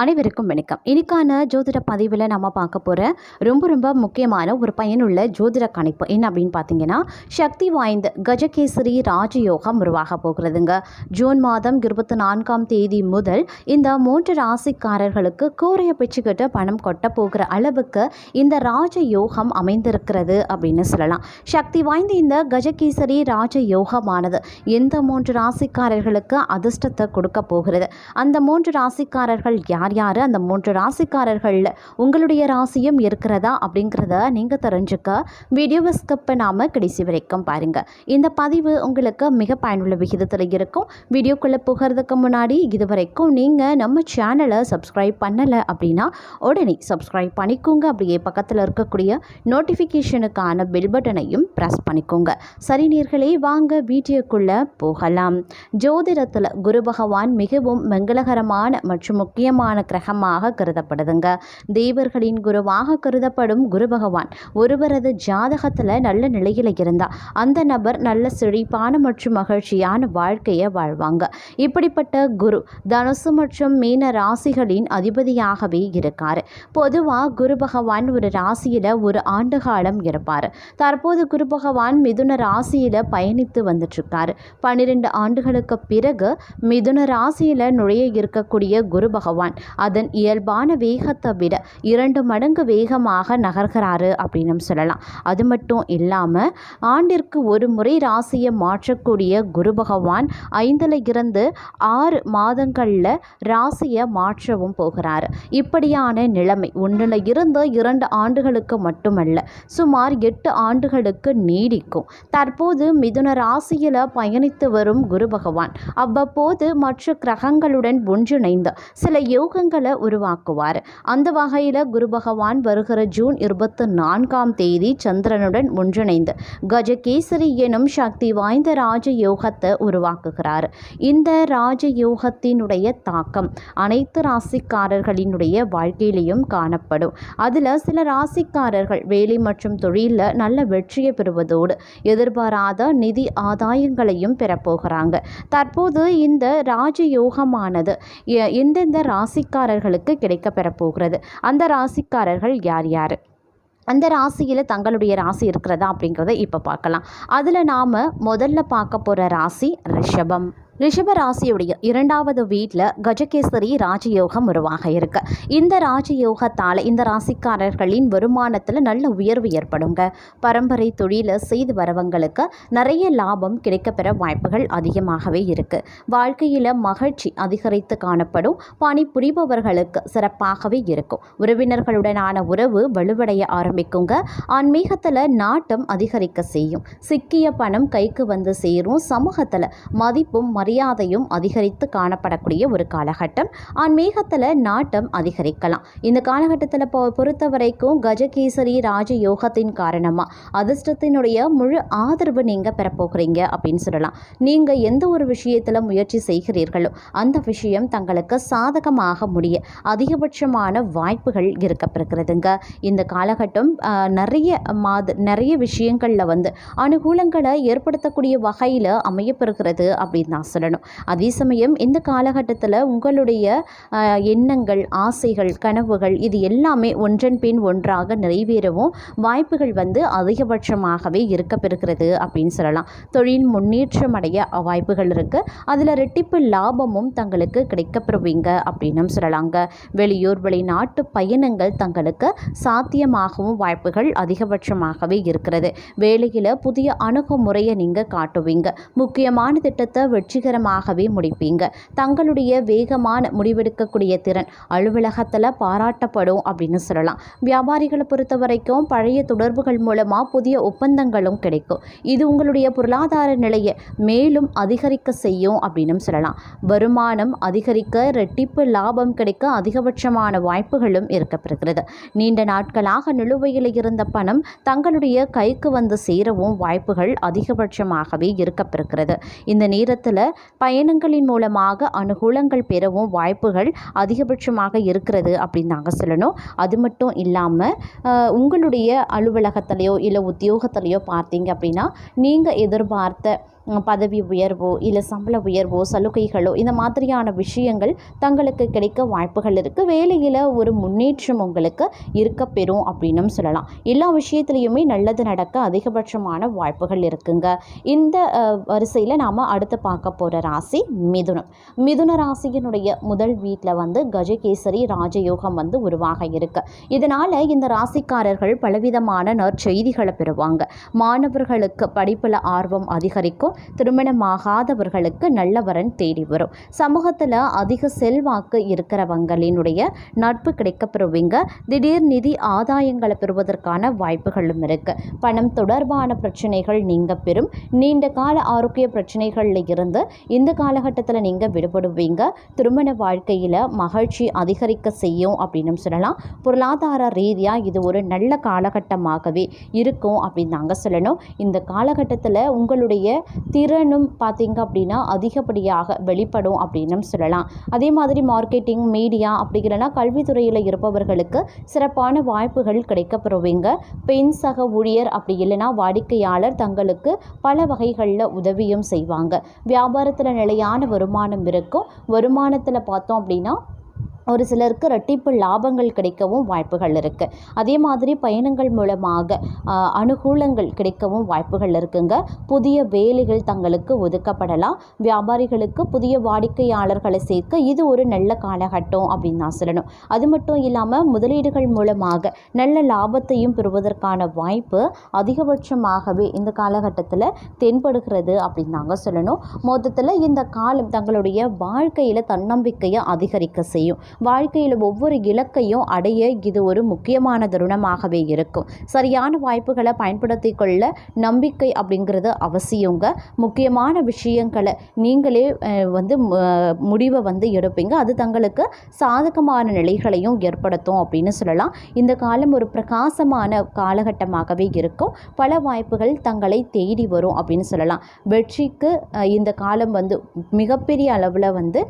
அனைவருக்கும் வணக்கம். இன்னைக்கான ஜோதிட பதிவில் நம்ம பார்க்க போகிற ரொம்ப ரொம்ப முக்கியமான ஒரு பயனுள்ள ஜோதிட கணிப்பு என்ன அப்படின்னு பார்த்தீங்கன்னா சக்தி வாய்ந்த கஜகேசரி ராஜயோகம் உருவாக போகிறதுங்க. ஜூன் மாதம் இருபத்தி நான்காம் தேதி முதல் இந்த மூன்று ராசிக்காரர்களுக்கு கூரையை பிச்சுக்கிட்டு பணம் கொட்ட போகிற அளவுக்கு இந்த ராஜயோகம் அமைந்திருக்கிறது அப்படின்னு சொல்லலாம். சக்தி வாய்ந்த இந்த கஜகேசரி ராஜயோகமானது எந்த மூன்று ராசிக்காரர்களுக்கு அதிர்ஷ்டத்தை கொடுக்க போகிறது? அந்த மூன்று ராசிக்காரர்கள் யார்? யார் அந்த மூன்று ராசிக்காரர்களில் உங்களுடைய ராசியும் இருக்கிறதா அப்படிங்கிறத நீங்கள் தெரிஞ்சுக்க வீடியோவை ஸ்கிப் பண்ணாமல் கடைசி வரைக்கும் பாருங்கள் இந்த பதிவு உங்களுக்கு மிக பயனுள்ள விகிதத்தில் இருக்கும். வீடியோக்குள்ளே போகிறதுக்கு முன்னாடி இது வரைக்கும் நீங்கள் நம்ம சேனலை சப்ஸ்கிரைப் பண்ணலை அப்படின்னா உடனே சப்ஸ்கிரைப் பண்ணிக்கோங்க. அப்படியே பக்கத்தில் இருக்கக்கூடிய நோட்டிஃபிகேஷனுக்கான பெல் பட்டனையும் ப்ரெஸ் பண்ணிக்கோங்க. சரி நேர்களே வாங்க வீடியோக்குள்ளே போகலாம். ஜோதிடத்தில் குரு பகவான் மிகவும் மங்களகரமான மற்றும் முக்கியமான கிரகமாக கருதப்படுதுங்க. தேவர்களின் குருவாக கருதப்படும் குரு பகவான் ஒருவரது ஜாதகத்தில் நல்ல நிலையில் இருந்தால் அந்த நபர் நல்ல செழிப்பான மற்றும் மகிழ்ச்சியான வாழ்க்கையை வாழ்வாங்க. இப்படிப்பட்ட குரு தனுசு மற்றும் மீன ராசிகளின் அதிபதியாகவே இருக்கார். பொதுவாக குரு பகவான் ஒரு ராசியில் ஒரு ஆண்டு காலம் இருப்பார். தற்போது குரு பகவான் மிதுன ராசியில் பயணித்து வந்துட்டுருக்கார் பன்னிரெண்டு ஆண்டுகளுக்கு பிறகு மிதுன ராசியில் நுழைய இருக்கக்கூடிய குரு பகவான் அதன் இயல்பான வேகத்தை விட இரண்டு மடங்கு வேகமாக நகர்கிறாரு அப்படின்னு சொல்லலாம். அது மட்டும் இல்லாமல் ஆண்டிற்கு ஒரு முறை ராசியை மாற்றக்கூடிய குரு பகவான் ஐந்தில் இருந்து ஆறு மாதங்களில் ராசியை மாற்றவும் போகிறார். இப்படியான நிலைமை ஒன்றில் இருந்து இரண்டு ஆண்டுகளுக்கு மட்டுமல்ல சுமார் எட்டு ஆண்டுகளுக்கு நீடிக்கும். தற்போது மிதுன ராசியில் பயணித்து வரும் குரு பகவான் அவ்வப்போது மற்ற கிரகங்களுடன் ஒன்றிணைந்த சில யோகங்களை உருவாக்குவார். அந்த வகையில் குரு பகவான் வருகிற ஜூன் இருபத்தி நான்காம் தேதி சந்திரனுடன் ஒன்றிணைந்து கஜகேசரி எனும் சக்தி வாய்ந்த ராஜ யோகத்தை உருவாக்குகிறார். இந்த ராஜ யோகத்தினுடைய தாக்கம் அனைத்து ராசிக்காரர்களினுடைய வாழ்க்கையிலையும் காணப்படும். அதில் சில ராசிக்காரர்கள் வேலை மற்றும் தொழிலில் நல்ல வெற்றியை பெறுவதோடு எதிர்பாராத நிதி ஆதாயங்களையும் பெறப்போகிறாங்க. தற்போது இந்த ராஜயோகமானது எ- எந்தெந்த ராசிக்காரர்களுக்கு கிடைக்கப் பெறப்போகிறது அந்த ராசிக்காரர்கள் யார் யார்? அந்த ராசியில் தங்களுடைய ராசி இருக்கிறதா அப்படிங்கிறத இப்போ பார்க்கலாம். அதில் நாம் முதல்ல பார்க்க போகிற ராசி ரிஷபம். ரிஷபராசியுடைய இரண்டாவது வீட்டில் கஜகேசரி ராஜயோகம் உருவாக இருக்கு. இந்த ராஜயோகத்தால் இந்த ராசிக்காரர்களின் வருமானத்தில் நல்ல உயர்வு ஏற்படுங்க. பரம்பரை தொழிலை செய்து வரவங்களுக்கு நிறைய லாபம் கிடைக்கப்பெற வாய்ப்புகள் அதிகமாகவே இருக்கு. வாழ்க்கையில் மகிழ்ச்சி அதிகரித்து காணப்படும். பணிபுரிபவர்களுக்கு சிறப்பாகவே இருக்கும். உறவினர்களுடனான உறவு வலுவடைய ஆரம்பிக்குங்க. ஆன்மீகத்தில் நாட்டம் அதிகரிக்க செய்யும். சிக்கிய பணம் கைக்கு வந்து சேரும். சமூகத்தில் மதிப்பும் மரியாதையும் அதிகரித்து காணப்படக்கூடிய ஒரு காலகட்டம். ஆன்மீகத்தில் நாட்டம் அதிகரிக்கலாம். இந்த காலகட்டத்தில் பொ பொறுத்த வரைக்கும் கஜகேசரி ராஜயோகத்தின் காரணமாக அதிர்ஷ்டத்தினுடைய முழு ஆதரவு நீங்கள் பெறப்போகிறீங்க அப்படின்னு சொல்லலாம். நீங்கள் எந்த ஒரு விஷயத்தில் முயற்சி செய்கிறீர்களோ அந்த விஷயம் தங்களுக்கு சாதகமாக முடிய அதிகபட்சமான வாய்ப்புகள் இருக்கப்பெறுகிறதுங்க. இந்த காலகட்டம் நிறைய மாத நிறைய விஷயங்களில் வந்து அனுகூலங்களை ஏற்படுத்தக்கூடிய வகையில் அமையப்பெறுகிறது அப்படின்னு நான் சொல்லணும். அதே சமயம் இந்த காலகட்டத்தில் உங்களுடைய எண்ணங்கள் ஆசைகள் கனவுகள் இது எல்லாமே ஒன்றன் பின் ஒன்றாக நிறைவேறவும் வாய்ப்புகள் வந்து அதிகபட்சமாகவே இருக்கப்பெறுகிறது அப்படின்னு சொல்லலாம். தொழில் முன்னேற்றம் அடைய வாய்ப்புகள் இருக்குது அதில் ரெட்டிப்பு லாபமும் தங்களுக்கு கிடைக்கப்பெறுவீங்க அப்படின்னும் சொல்லலாங்க. வெளியூர் வெளிநாட்டு பயணங்கள் தங்களுக்கு சாத்தியமாகவும் வாய்ப்புகள் அதிகபட்சமாகவே இருக்கிறது. வேலையில் புதிய அணுகுமுறையை நீங்கள் காட்டுவீங்க. முக்கியமான திட்டத்தை வெற்றி வெற்றிகரமாகவே முடிப்பீங்க. தங்களுடைய வேகமான முடிவெடுக்கக்கூடிய திறன் அலுவலகத்தில் பாராட்டப்படும் அப்படின்னு சொல்லலாம். வியாபாரிகளை பொறுத்த வரைக்கும் பழைய தொடர்புகள் மூலமாக புதிய ஒப்பந்தங்களும் கிடைக்கும். இது உங்களுடைய பொருளாதார நிலையை மேலும் அதிகரிக்க செய்யும் அப்படின்னு சொல்லலாம். வருமானம் அதிகரிக்க ரெட்டிப்பு லாபம் கிடைக்க அதிகபட்சமான வாய்ப்புகளும் இருக்கப்படுகிறது நீண்ட நாட்களாக நிலுவையில் இருந்த பணம் தங்களுடைய கைக்கு வந்து சேரவும் வாய்ப்புகள் அதிகபட்சமாகவே இருக்கப்பெறுகிறது. இந்த நேரத்தில் பயணங்களின் மூலமாக அனுகூலங்கள் பெறவும் வாய்ப்புகள் அதிகபட்சமாக இருக்கிறது அப்படின்னு நாங்கள் சொல்லணும். அது மட்டும் இல்லாமல் உங்களுடைய அலுவலகத்திலையோ இல்லை உத்தியோகத்திலையோ பார்த்தீங்க அப்படின்னா நீங்கள் எதிர்பார்த்த பதவி உயர்வோ இல்லை சம்பள உயர்வோ சலுகைகளோ இந்த மாதிரியான விஷயங்கள் தங்களுக்கு கிடைக்க வாய்ப்புகள் இருக்குது வேலையில் ஒரு முன்னேற்றம் உங்களுக்கு இருக்க பெறும் அப்படின்னும் சொல்லலாம். எல்லா விஷயத்துலையுமே நல்லது நடக்க அதிகபட்சமான வாய்ப்புகள் இருக்குங்க. இந்த வரிசையில் நாம் அடுத்து பார்க்க போகிற ராசி மிதுனம். மிதுன ராசியினுடைய முதல் வீட்டில் வந்து கஜகேசரி ராஜயோகம் வந்து உருவாக இருக்கு. இதனால் இந்த ராசிக்காரர்கள் பலவிதமான நற்செய்திகளை பெறுவாங்க. மாணவர்களுக்கு படிப்பில் ஆர்வம் அதிகரிக்கும். திருமணமாகாதவர்களுக்கு நல்ல வரன் தேடி வரும். சமூகத்தில் அதிக செல்வாக்கு இருக்கிறவங்களினுடைய நட்பு கிடைக்கப்பெறுவீங்க. திடீர் நிதி ஆதாயங்களை பெறுவதற்கான வாய்ப்புகளும் இருக்கு. பணம் தொடர்பான பிரச்சனைகள் நீங்க பெறும். நீண்ட கால ஆரோக்கிய பிரச்சனைகளில் இருந்து இந்த காலகட்டத்தில் நீங்கள் விடுபடுவீங்க. திருமண வாழ்க்கையில் மகிழ்ச்சி அதிகரிக்க செய்யும் அப்படின்னு சொல்லலாம். பொருளாதார ரீதியாக இது ஒரு நல்ல காலகட்டமாகவே இருக்கும் அப்படின்னு நாங்கள் சொல்லணும். இந்த காலகட்டத்தில் உங்களுடைய திறனும் பார்த்திங்க அப்படின்னா அதிகப்படியாக வெளிப்படும் அப்படின்னு சொல்லலாம். அதே மாதிரி மார்க்கெட்டிங் மீடியா அப்படி இல்லைன்னா கல்வித்துறையில் இருப்பவர்களுக்கு சிறப்பான வாய்ப்புகள் கிடைக்கப்பெறுவீங்க. பெண் சக ஊழியர் அப்படி இல்லைன்னா வாடிக்கையாளர் தங்களுக்கு பல வகைகளில் உதவியும் செய்வாங்க. வியாபாரத்தில் நிலையான வருமானம் இருக்கும். வருமானத்தில் பார்த்தோம் அப்படின்னா ஒரு சிலருக்கு ரெட்டிப்பு லாபங்கள் கிடைக்கவும் வாய்ப்புகள் இருக்குது அதே மாதிரி பயணங்கள் மூலமாக அனுகூலங்கள் கிடைக்கவும் வாய்ப்புகள் இருக்குங்க. புதிய வேலைகள் தங்களுக்கு ஒதுக்கப்படலாம். வியாபாரிகளுக்கு புதிய வாடிக்கையாளர்களை சேர்க்க இது ஒரு நல்ல காலகட்டம் அப்படின்னு நான் சொல்லணும். அது மட்டும் இல்லாமல் முதலீடுகள் மூலமாக நல்ல லாபத்தையும் பெறுவதற்கான வாய்ப்பு அதிகபட்சமாகவே இந்த காலகட்டத்தில் தென்படுகிறது அப்படின்னு நாங்கள் சொல்லணும். மொத்தத்தில் இந்த காலம் தங்களுடைய வாழ்க்கையில் தன்னம்பிக்கையை அதிகரிக்க செய்யும். வாழ்க்கையில் ஒவ்வொரு இலக்கையும் அடைய இது ஒரு முக்கியமான தருணமாகவே இருக்கும். சரியான வாய்ப்புகளை பயன்படுத்தி கொள்ள நம்பிக்கை அப்படிங்கிறது அவசியங்க. முக்கியமான விஷயங்களை நீங்களே வந்து முடிவை வந்து எடுப்பீங்க. அது தங்களுக்கு சாதகமான நிலைகளையும் ஏற்படுத்தும் அப்படின்னு சொல்லலாம். இந்த காலம் ஒரு பிரகாசமான காலகட்டமாகவே இருக்கும். பல வாய்ப்புகள் தங்களை தேடி வரும் அப்படின்னு சொல்லலாம். வெற்றிக்கு இந்த காலம் வந்து மிகப்பெரிய அளவில் வந்து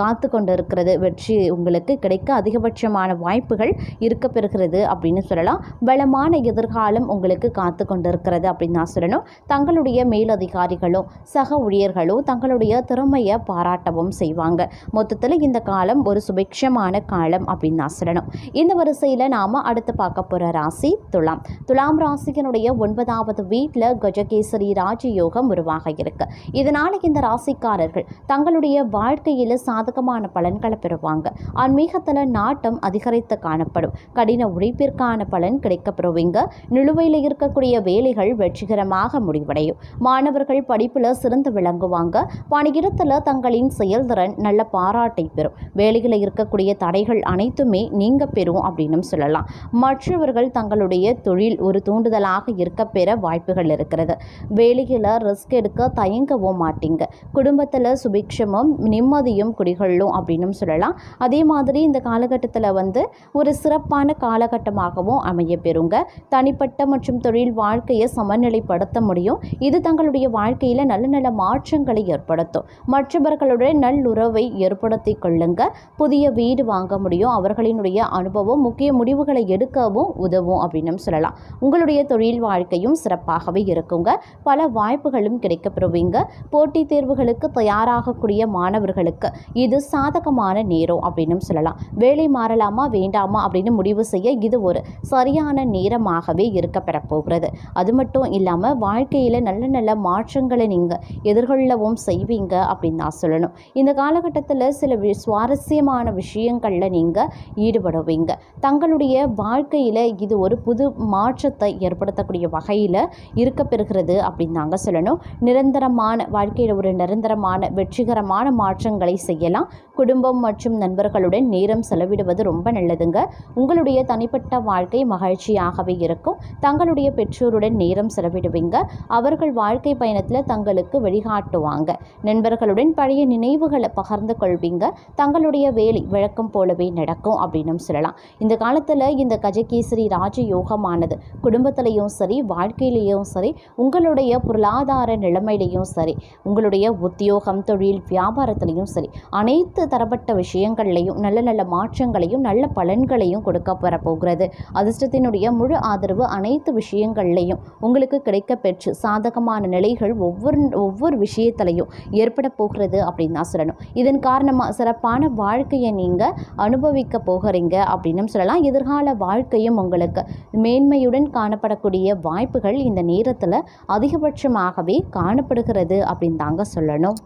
காத்து கொண்டு இருக்கிறது வெற்றி உங்களுக்கு கிடைக்க அதிகபட்சமான வாய்ப்புகள் இருக்க பெறுகிறது அப்படின்னு சொல்லலாம். பலமான எதிர்காலம் உங்களுக்கு காத்து கொண்டிருக்கிறது அப்படின்னு நான் சொல்லணும். தங்களுடைய மேலதிகாரிகளும் சக ஊழியர்களும் தங்களுடைய திறமையை பாராட்டவும் செய்வாங்க. மொத்தத்தில் இந்த காலம் ஒரு சுபிக்ஷமான காலம் அப்படின்னு நான் சொல்லணும். இந்த வரிசையில் நாம் அடுத்து பார்க்க போகிற ராசி துலாம். துலாம் ராசியினுடைய ஒன்பதாவது வீட்டில் கஜகேசரி ராஜயோகம் உருவாக இருக்கு. இதனால் இந்த ராசிக்காரர்கள் தங்களுடைய வாழ்க்கையில் சாதகமான பலன்களை பெறுவாங்க. ஆன்மீகத்தில் நாட்டம் அதிகரித்து காணப்படும். கடின உழைப்பிற்கான பலன் கிடைக்கப்பெறுவீங்க. நிலுவையில் இருக்கக்கூடிய வேலைகள் வெற்றிகரமாக முடிவடையும். மாணவர்கள் படிப்பில் சிறந்து விளங்குவாங்க. பணியிடத்தில் தங்களின் செயல்திறன் நல்ல பாராட்டை பெறும். வேலையில் இருக்கக்கூடிய தடைகள் அனைத்துமே நீங்க பெறும் அப்படின்னு சொல்லலாம். மற்றவர்கள் தங்களுடைய தொழில் ஒரு தூண்டுதலாக இருக்க பெற வாய்ப்புகள் இருக்கிறது. வேலையில் ரிஸ்க் எடுக்க தயங்கவும் மாட்டீங்க. குடும்பத்தில் சுபிக்ஷமும் நிம்மதியும் குடிகொள்ளும் அப்படின்னு சொல்லலாம். அதே மாதிரி இந்த காலகட்டத்தில் வந்து ஒரு சிறப்பான காலகட்டமாகவும் அமைய பெறுங்க தனிப்பட்ட மற்றும் தொழில் வாழ்க்கையை சமநிலைப்படுத்த முடியும். இது தங்களுடைய வாழ்க்கையில் நல்ல நல்ல மாற்றங்களை ஏற்படுத்தும். மற்றவர்களுடைய நல்லுறவை ஏற்படுத்தி கொள்ளுங்க. புதிய வீடு வாங்க முடியும். அவர்களினுடைய அனுபவம் முக்கிய முடிவுகளை எடுக்கவும் உதவும் அப்படின்னு சொல்லலாம். உங்களுடைய தொழில் வாழ்க்கையும் சிறப்பாகவே இருக்குங்க. பல வாய்ப்புகளும் கிடைக்கப்பெறுவீங்க. போட்டித் தேர்வுகளுக்கு தயாராகக்கூடிய மாணவர்களுக்கு இது சாதகமான நேரம் அப்படின்னு சொல்லலாம். வேலை மாறலாமா? வேண்டாமா? அப்படின்னு முடிவு செய்ய இது ஒரு சரியான நேரமாகவே இருக்க பெறப்போகிறது அது மட்டும் இல்லாமல் வாழ்க்கையில் நல்ல நல்ல மாற்றங்களை நீங்கள் எதிர்கொள்ளவும் செய்வீங்க அப்படின்னு தான் சொல்லணும். இந்த காலகட்டத்தில் சில வி- சுவாரஸ்யமான விஷயங்களில் நீங்கள் ஈடுபடுவீங்க. தங்களுடைய வாழ்க்கையில் இது ஒரு புது மாற்றத்தை ஏற்படுத்தக்கூடிய வகையில் இருக்க பெறுகிறது அப்படின்னு தாங்க சொல்லணும். நிரந்தரமான வாழ்க்கையில் ஒரு நிரந்தரமான வெற்றிகரமான மாற்றங்களை செய்யலாம். குடும்பம் மற்றும் நண்பர்கள் நண்பர்களுடன் நேரம் செலவிடுவது ரொம்ப நல்லதுங்க. உங்களுடைய தனிப்பட்ட வாழ்க்கை மகிழ்ச்சியாகவே இருக்கும். தங்களுடைய பெற்றோருடன் நேரம் செலவிடுவீங்க. அவர்கள் வாழ்க்கை பயணத்தில் தங்களுக்கு வழிகாட்டுவாங்க. நண்பர்களுடன் பழைய நினைவுகளை பகிர்ந்து கொள்வீங்க. தங்களுடைய வேலை வழக்கம் போலவே நடக்கும் அப்படின்னு சொல்லலாம். இந்த காலத்தில் இந்த கஜகேசரி ராஜயோகமானது குடும்பத்திலையும் சரி வாழ்க்கையிலையும் சரி உங்களுடைய பொருளாதார நிலைமையிலையும் சரி உங்களுடைய உத்தியோகம் தொழில் வியாபாரத்திலையும் சரி அனைத்து தரப்பட்ட விஷயங்கள்லையும் மாற்றங்களையும் நல்ல நல்ல மாற்றங்களையும் நல்ல பலன்களையும் கொடுக்க பெற போகிறது அதிர்ஷ்டத்தினுடைய முழு ஆதரவு அனைத்து விஷயங்கள்லையும் உங்களுக்கு கிடைக்க பெற்று சாதகமான நிலைகள் ஒவ்வொரு ஒவ்வொரு விஷயத்திலையும் ஏற்பட போகிறது அப்படின்னு தான் சொல்லணும். இதன் காரணமாக சிறப்பான வாழ்க்கையை நீங்கள் அனுபவிக்க போகிறீங்க அப்படின்னு சொல்லலாம். எதிர்கால வாழ்க்கையும் உங்களுக்கு மேன்மையுடன் காணப்படக்கூடிய வாய்ப்புகள் இந்த நேரத்தில் அதிகபட்சமாகவே காணப்படுகிறது அப்படின்னு தாங்க சொல்லணும்.